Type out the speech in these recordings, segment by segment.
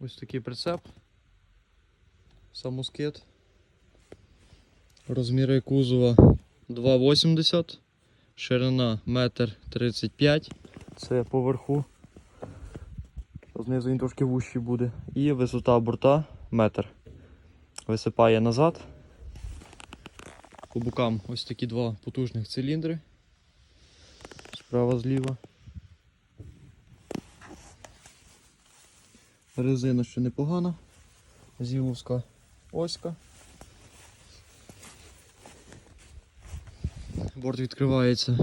Ось такий прицеп. Самоскид. Розміри кузова 2,80, ширина 1,35 м. Це поверху. Знизу він трошки вущий буде. І висота борта метр. Висипає назад. По бокам ось такі два потужних циліндри. Справа зліва. Резина ще непогана. Зіловська оська. Борт відкривається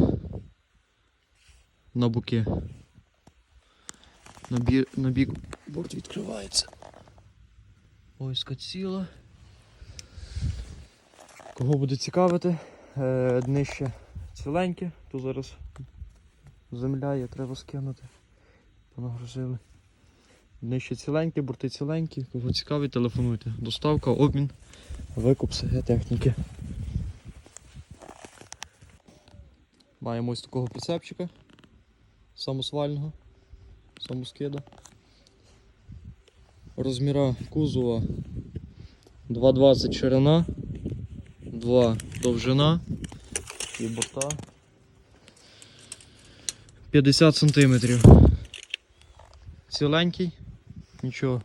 на боки. На, бі... на бік борт відкривається. Оська ціла. Кого буде цікавити, е, днище ціленьке, то зараз земля є, треба скинути. Понагрузили. Днище ціленьке, борти ціленькі. Кого цікавить, телефонуйте. Доставка, обмін, викуп техніки. Маємо ось такого прицепчика самосвального, самоскида. Розміра кузова 2,20 ширина, 2 довжина і борта 50 сантиметрів. Ціленький, нічого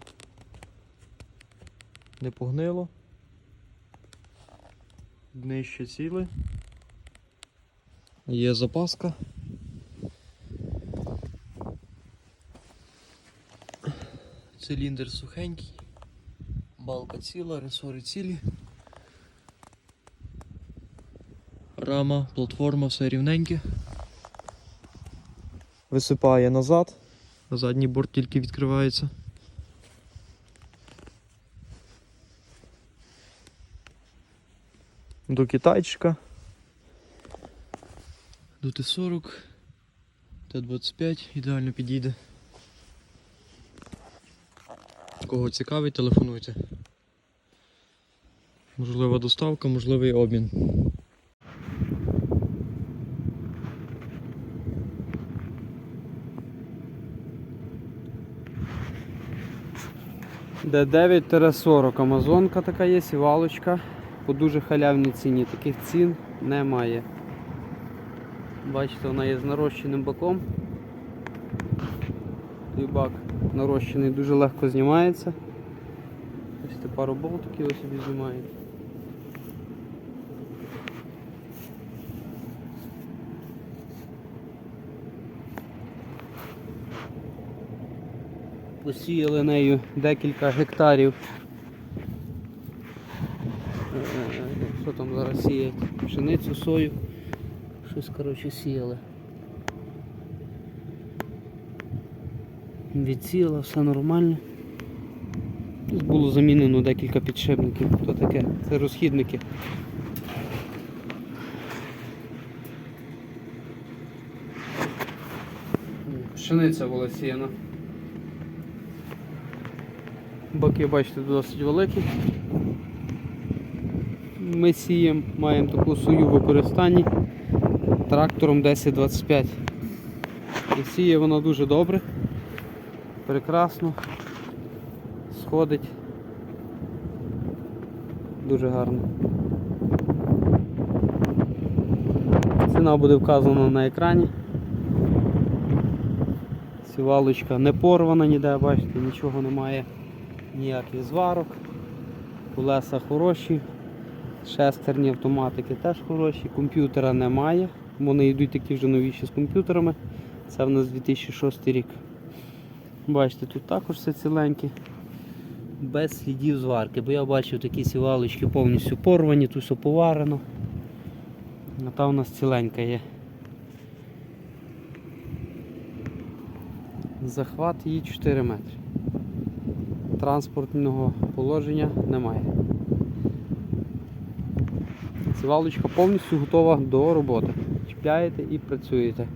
не погнило. Днище ціле. Є запаска. Циліндр сухенький, балка ціла, ресори цілі. Рама, платформа, все рівненьке. Висипає назад. Задній борт тільки відкривається. До китайчика. До Т40. Т25 ідеально підійде. Кого цікавить, телефонуйте. Можлива доставка, можливий обмін. Д9-40 Амазонка така є, сівалочка. По дуже халявній ціні. Таких цін немає. Бачите, вона є з нарощеним баком. Той бак нарощений дуже легко знімається. Бачите, пару болтиків ви собі знімаєте. Посіяли нею декілька гектарів. Е, Сіять? Пшеницю, сою. Щось коротше сіяли. Відсіяла, все нормально. Тут було замінено декілька підшипників. То таке? Це розхідники. Пшениця була сіяна. Баки, бачите, досить великі. Ми сіємо, маємо таку сою в використанні трактором 1025. І сіє вона дуже добре, прекрасно, сходить. Дуже гарно. Ціна буде вказана на екрані. Сівалочка не порвана ніде, бачите, нічого немає, ніяких зварок. Колеса хороші, шестерні автоматики теж хороші, комп'ютера немає. Вони йдуть такі вже новіші з комп'ютерами. Це в нас 2006 рік. Бачите, тут також все ціленьке. Без слідів зварки, бо я бачив такі сівалочки повністю порвані, тут все поварено. А та у нас ціленька є. Захват її 4 метри. Транспортного положення немає. Сівалочка повністю готова до роботи. Чіпляєте і працюєте.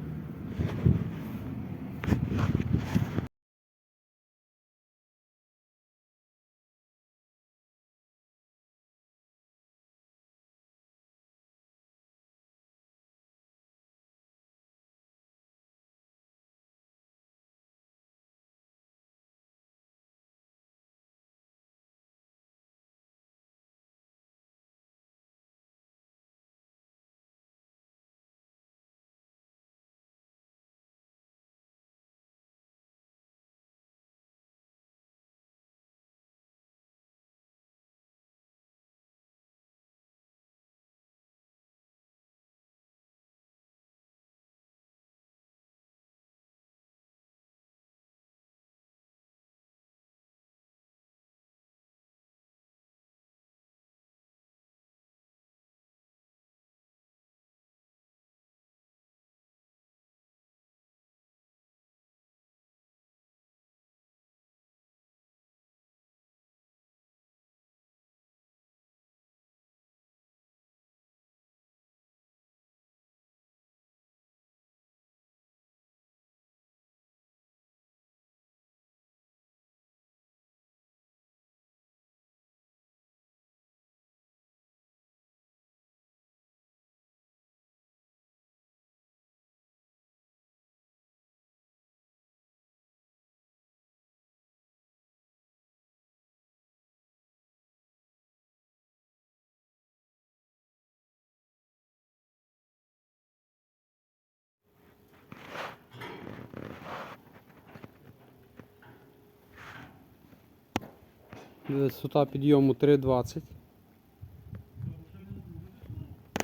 Висота підйому 3,20.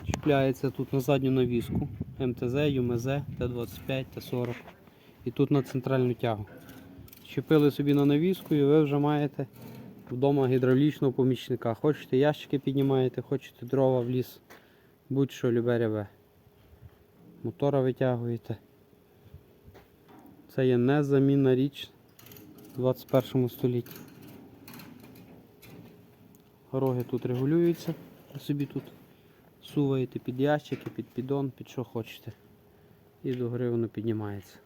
Чіпляється тут на задню навіску. МТЗ, ЮМЗ, Т-25, Т-40. І тут на центральну тягу. Чіпили собі на навіску і ви вже маєте вдома гідравлічного помічника. Хочете ящики піднімаєте, хочете дрова в ліс. Будь-що любе рябе. Мотора витягуєте. Це є незамінна річ в 21 столітті. Роги тут регулюються. Ви собі тут суваєте під ящики, під піддон, під що хочете. І до гори воно піднімається.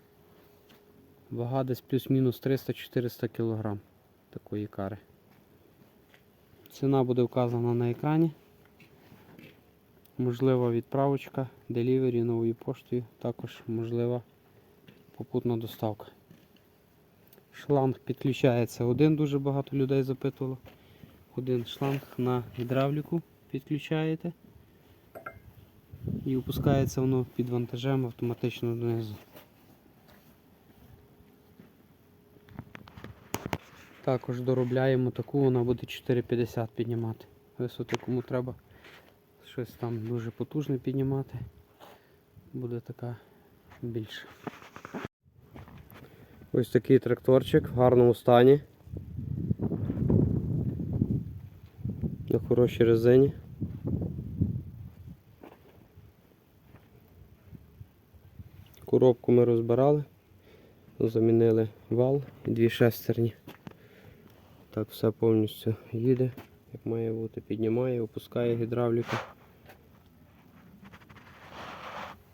Вага десь плюс-мінус 300-400 кг такої кари. Ціна буде вказана на екрані. Можлива відправочка, делівері новою поштою, також можлива попутна доставка. Шланг підключається один, дуже багато людей запитувало. Один шланг на гідравліку підключаєте і опускається воно під вантажем автоматично донизу. Також доробляємо таку, вона буде 4,50 піднімати. Висоти кому треба щось там дуже потужне піднімати, буде така більша. Ось такий тракторчик в гарному стані. На хорошій резині. Коробку ми розбирали, замінили вал і дві шестерні. Так все повністю їде, як має бути, піднімає, опускає гідравліку.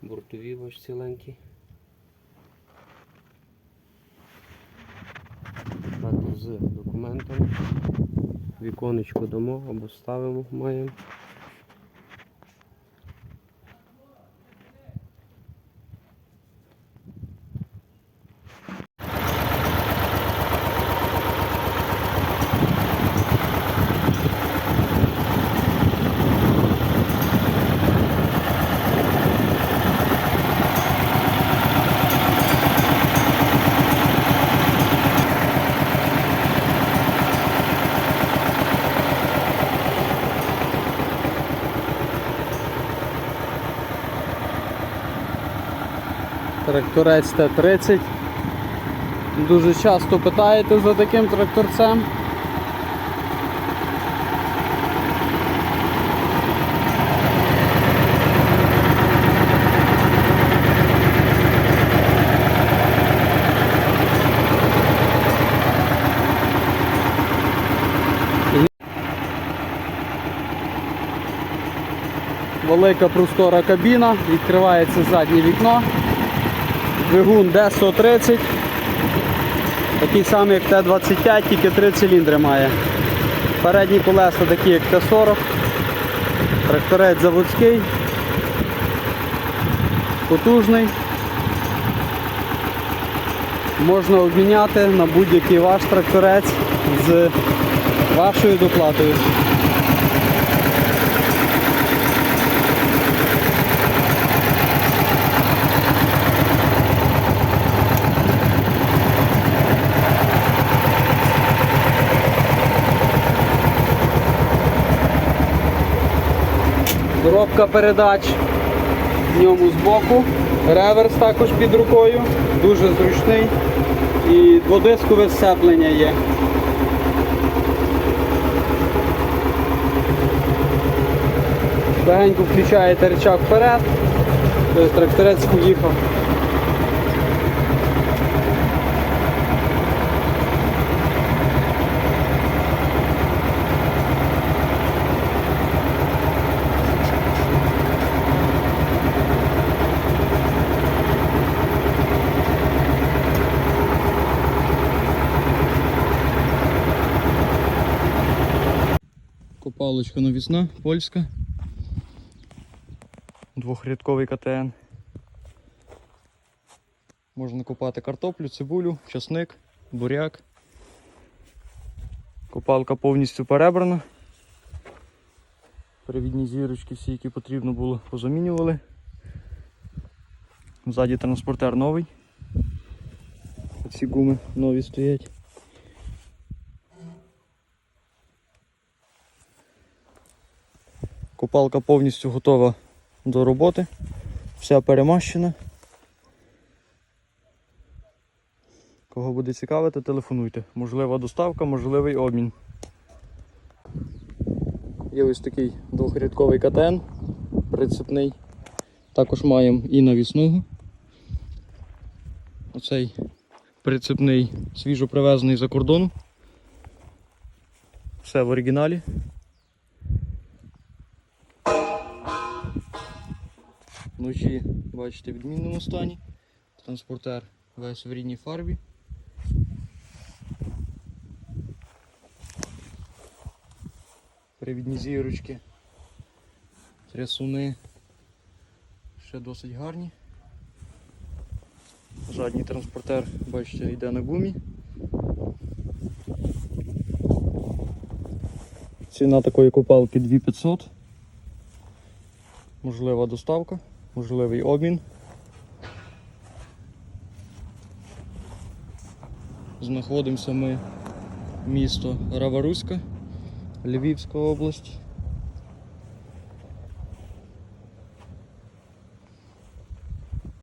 Бортові ось ціленькі. З документами. Віконечко дамо або ставимо, маємо. Тракторець Т-30. Дуже часто питаєте за таким тракторцем. Велика простора кабіна, відкривається заднє вікно. Двигун D130. Такий самий, як Т-25, тільки три циліндри має. Передні колеса такі, як Т-40. Тракторець заводський. Потужний. Можна обміняти на будь-який ваш тракторець з вашою доплатою. Коробка передач. В ньому збоку, реверс також під рукою, дуже зручний. І дводискове сцеплення є. Легенько включаєте речак вперед, тобто тракторець поїхав. Копалочка навісна, польська. Двохрядковий КТН. Можна копати картоплю, цибулю, часник, буряк. Копалка повністю перебрана. Перевідні зірочки всі, які потрібно було, позамінювали. Ззаді транспортер новий. Ці гуми нові стоять. Копалка повністю готова до роботи. Вся перемащена. Кого буде цікавити, телефонуйте. Можлива доставка, можливий обмін. Є ось такий двохрядковий КТН прицепний. Також маємо і навісного. Оцей прицепний свіжо привезений за кордону. Все в оригіналі. Вночі, бачите, в відмінному стані. Транспортер весь в рідній фарбі. Привідні зірочки, трясуни ще досить гарні. Задній транспортер, бачите, йде на гумі. Ціна такої копалки 2500. Можлива доставка, можливий обмін. Знаходимося ми місто Раваруська, Львівська область.